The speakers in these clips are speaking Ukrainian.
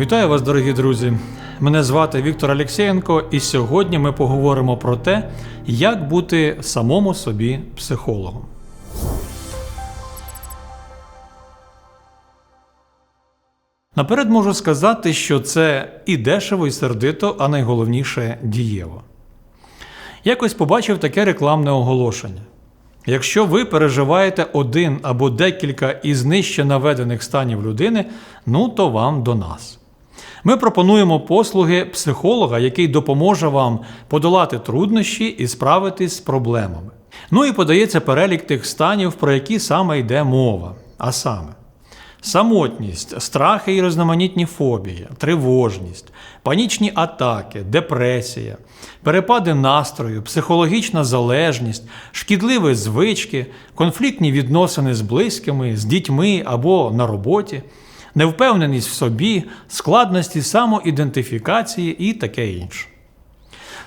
Вітаю вас, дорогі друзі! Мене звати Віктор Алєксєєнко, і сьогодні ми поговоримо про те, як бути самому собі психологом. Наперед можу сказати, що це і дешево, і сердито, а найголовніше дієво. Якось побачив таке рекламне оголошення. Якщо ви переживаєте один або декілька із нижче наведених станів людини, ну то вам до нас. Ми пропонуємо послуги психолога, який допоможе вам подолати труднощі і справитись з проблемами. Ну і подається перелік тих станів, про які саме йде мова. А саме: самотність, страхи і різноманітні фобії, тривожність, панічні атаки, депресія, перепади настрою, психологічна залежність, шкідливі звички, конфліктні відносини з близькими, з дітьми або на роботі, невпевненість в собі, складності самоідентифікації і таке інше.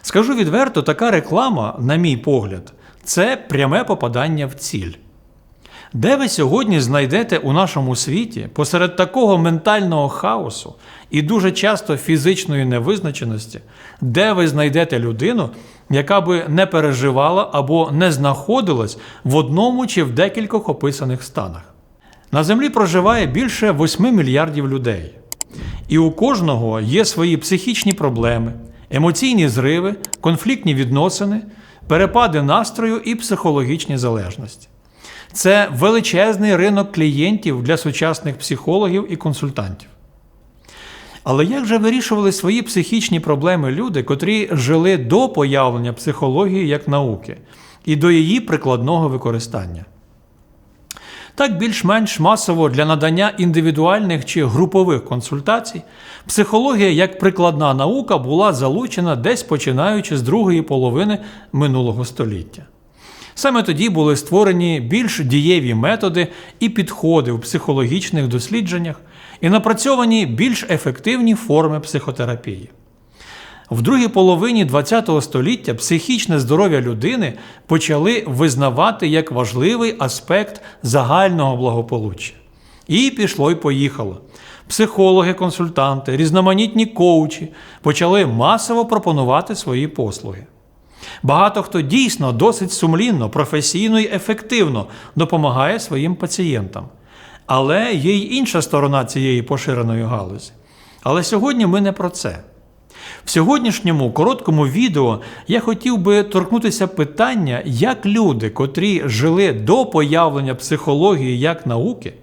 Скажу відверто, така реклама, на мій погляд, це пряме попадання в ціль. Де ви сьогодні знайдете у нашому світі посеред такого ментального хаосу і дуже часто фізичної невизначеності, де ви знайдете людину, яка би не переживала або не знаходилась в одному чи в декількох описаних станах? На землі проживає більше 8 мільярдів людей, і у кожного є свої психічні проблеми, емоційні зриви, конфліктні відносини, перепади настрою і психологічні залежності. Це величезний ринок клієнтів для сучасних психологів і консультантів. Але як же вирішували свої психічні проблеми люди, котрі жили до появлення психології як науки і до її прикладного використання? Так, більш-менш масово для надання індивідуальних чи групових консультацій психологія як прикладна наука була залучена десь починаючи з другої половини минулого століття. Саме тоді були створені більш дієві методи і підходи в психологічних дослідженнях і напрацьовані більш ефективні форми психотерапії. В другій половині ХХ століття психічне здоров'я людини почали визнавати як важливий аспект загального благополуччя. І пішло й поїхало. Психологи, консультанти, різноманітні коучі почали масово пропонувати свої послуги. Багато хто дійсно досить сумлінно, професійно і ефективно допомагає своїм пацієнтам. Але є й інша сторона цієї поширеної галузі. Але сьогодні ми не про це. В сьогоднішньому короткому відео я хотів би торкнутися питання, як люди, котрі жили до появлення психології як науки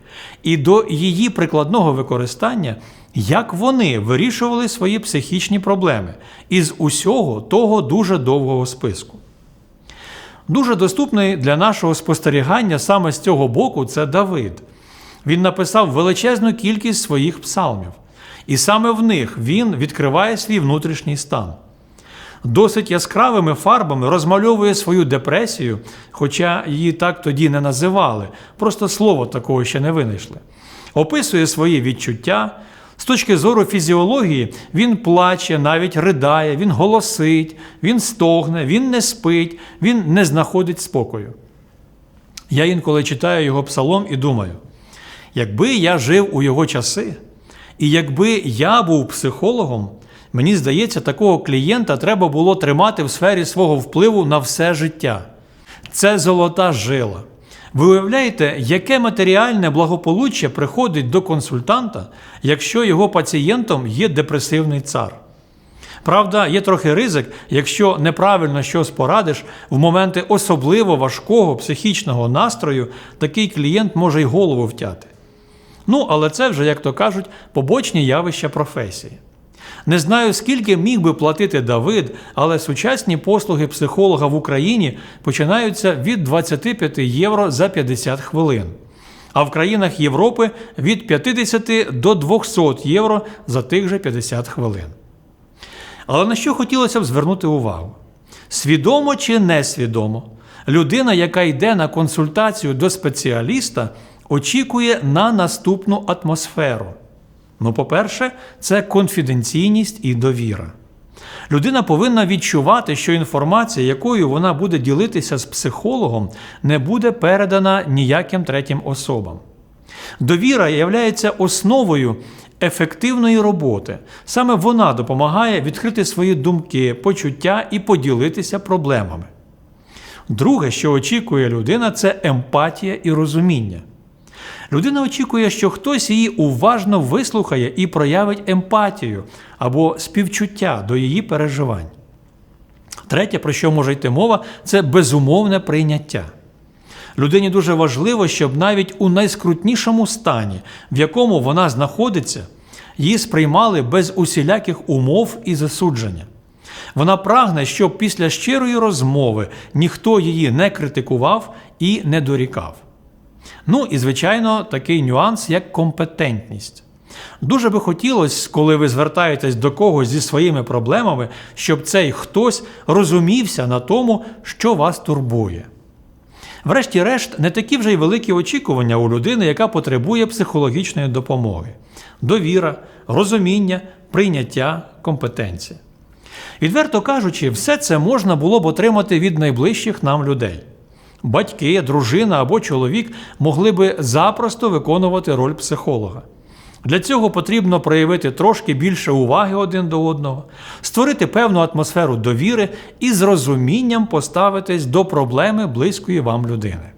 і до її прикладного використання, як вони вирішували свої психічні проблеми із усього того дуже довгого списку. Дуже доступний для нашого спостерігання саме з цього боку це Давид. Він написав величезну кількість своїх псалмів. І саме в них він відкриває свій внутрішній стан. Досить яскравими фарбами розмальовує свою депресію, хоча її так тоді не називали, просто слово такого ще не винайшли. Описує свої відчуття. З точки зору фізіології, він плаче, навіть ридає, він голосить, він стогне, він не спить, він не знаходить спокою. Я інколи читаю його псалом і думаю: якби я жив у його часи, і якби я був психологом, мені здається, такого клієнта треба було тримати в сфері свого впливу на все життя. Це золота жила. Ви уявляєте, яке матеріальне благополуччя приходить до консультанта, якщо його пацієнтом є депресивний цар? Правда, є трохи ризик, якщо неправильно щось порадиш, в моменти особливо важкого психічного настрою такий клієнт може й голову втяти. Ну, але це вже, як то кажуть, побочні явища професії. Не знаю, скільки міг би платити Давид, але сучасні послуги психолога в Україні починаються від 25 євро за 50 хвилин, а в країнах Європи від 50 до 200 євро за тих же 50 хвилин. Але на що хотілося б звернути увагу? Свідомо чи несвідомо, людина, яка йде на консультацію до спеціаліста, очікує на наступну атмосферу. Ну, по-перше, це конфіденційність і довіра. Людина повинна відчувати, що інформація, якою вона буде ділитися з психологом, не буде передана ніяким третім особам. Довіра є основою ефективної роботи. Саме вона допомагає відкрити свої думки, почуття і поділитися проблемами. Друге, що очікує людина, це емпатія і розуміння. Людина очікує, що хтось її уважно вислухає і проявить емпатію або співчуття до її переживань. Третє, про що може йти мова, це безумовне прийняття. Людині дуже важливо, щоб навіть у найскрутнішому стані, в якому вона знаходиться, її сприймали без усіляких умов і засудження. Вона прагне, щоб після щирої розмови ніхто її не критикував і не дорікав. Ну і, звичайно, такий нюанс, як компетентність. Дуже би хотілося, коли ви звертаєтесь до когось зі своїми проблемами, щоб цей хтось розумівся на тому, що вас турбує. Врешті-решт, не такі вже й великі очікування у людини, яка потребує психологічної допомоги: довіра, розуміння, прийняття, компетенція. Відверто кажучи, все це можна було б отримати від найближчих нам людей. Батьки, дружина або чоловік могли би запросто виконувати роль психолога. Для цього потрібно проявити трошки більше уваги один до одного, створити певну атмосферу довіри і з розумінням поставитись до проблеми близької вам людини.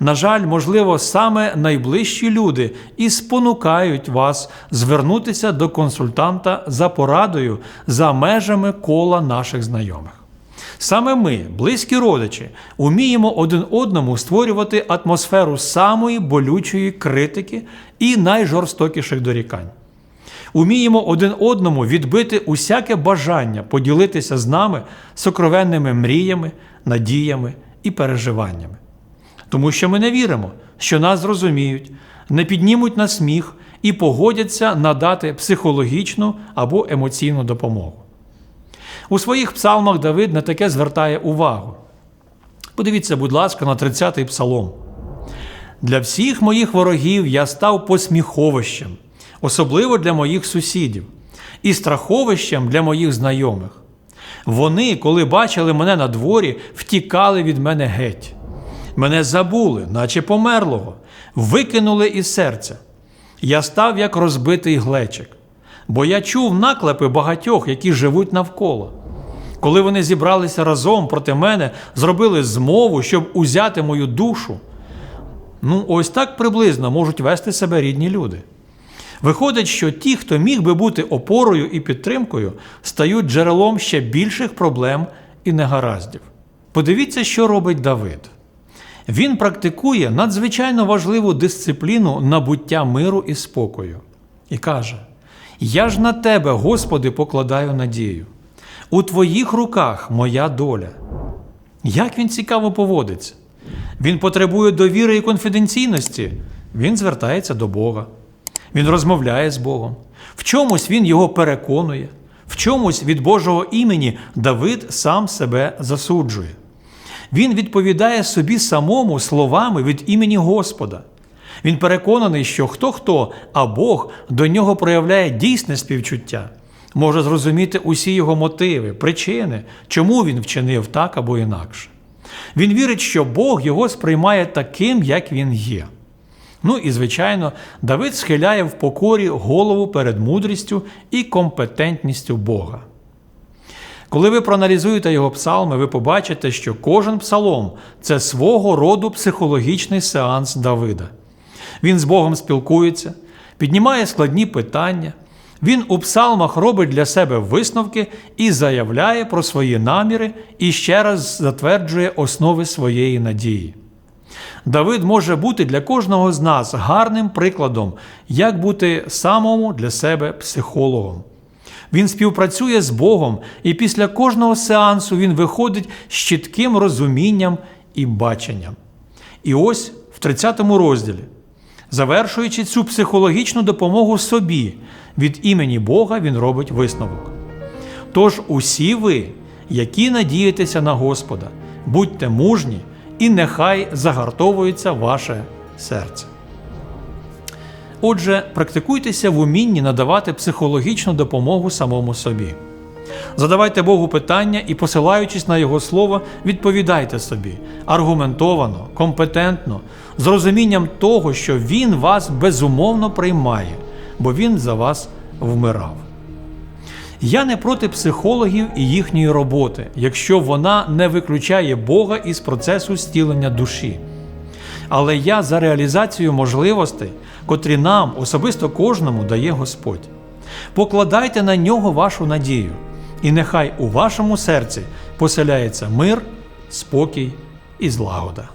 На жаль, можливо, саме найближчі люди і спонукають вас звернутися до консультанта за порадою за межами кола наших знайомих. Саме ми, близькі родичі, уміємо один одному створювати атмосферу самої болючої критики і найжорстокіших дорікань. Уміємо один одному відбити усяке бажання поділитися з нами сокровенними мріями, надіями і переживаннями. Тому що ми не віримо, що нас зрозуміють, не піднімуть на сміх і погодяться надати психологічну або емоційну допомогу. У своїх псалмах Давид на таке звертає увагу. Подивіться, будь ласка, на 30-й псалом. Для всіх моїх ворогів я став посміховищем, особливо для моїх сусідів, і страховищем для моїх знайомих. Вони, коли бачили мене на дворі, втікали від мене геть. Мене забули, наче померлого, викинули із серця. Я став як розбитий глечик, бо я чув наклепи багатьох, які живуть навколо. Коли вони зібралися разом проти мене, зробили змову, щоб узяти мою душу. Ну, ось так приблизно можуть вести себе рідні люди. Виходить, що ті, хто міг би бути опорою і підтримкою, стають джерелом ще більших проблем і негараздів. Подивіться, що робить Давид. Він практикує надзвичайно важливу дисципліну набуття миру і спокою. І каже: Я ж на тебе, Господи, покладаю надію. У твоїх руках моя доля. Як він цікаво поводиться? Він потребує довіри і конфіденційності. Він звертається до Бога. Він розмовляє з Богом. В чомусь він його переконує, в чомусь від Божого імені Давид сам себе засуджує. Він відповідає собі самому словами від імені Господа. Він переконаний, що хто хто, а Бог до нього проявляє дійсне співчуття, може зрозуміти усі його мотиви, причини, чому він вчинив так або інакше. Він вірить, що Бог його сприймає таким, як він є. Ну і, звичайно, Давид схиляє в покорі голову перед мудрістю і компетентністю Бога. Коли ви проаналізуєте його псалми, ви побачите, що кожен псалом це свого роду психологічний сеанс Давида. Він з Богом спілкується, піднімає складні питання. Він у псалмах робить для себе висновки і заявляє про свої наміри і ще раз затверджує основи своєї надії. Давид може бути для кожного з нас гарним прикладом, як бути самому для себе психологом. Він співпрацює з Богом, і після кожного сеансу він виходить з чітким розумінням і баченням. І ось в 30 розділі, завершуючи цю психологічну допомогу собі, від імені Бога він робить висновок. Тож усі ви, які надієтеся на Господа, будьте мужні, і нехай загартовується ваше серце. Отже, практикуйтеся в умінні надавати психологічну допомогу самому собі. Задавайте Богу питання і, посилаючись на Його слово, відповідайте собі аргументовано, компетентно, з розумінням того, що Він вас безумовно приймає, бо Він за вас вмирав. Я не проти психологів і їхньої роботи, якщо вона не виключає Бога із процесу зцілення душі. Але я за реалізацію можливостей, котрі нам, особисто кожному, дає Господь. Покладайте на нього вашу надію, і нехай у вашому серці поселяється мир, спокій і злагода.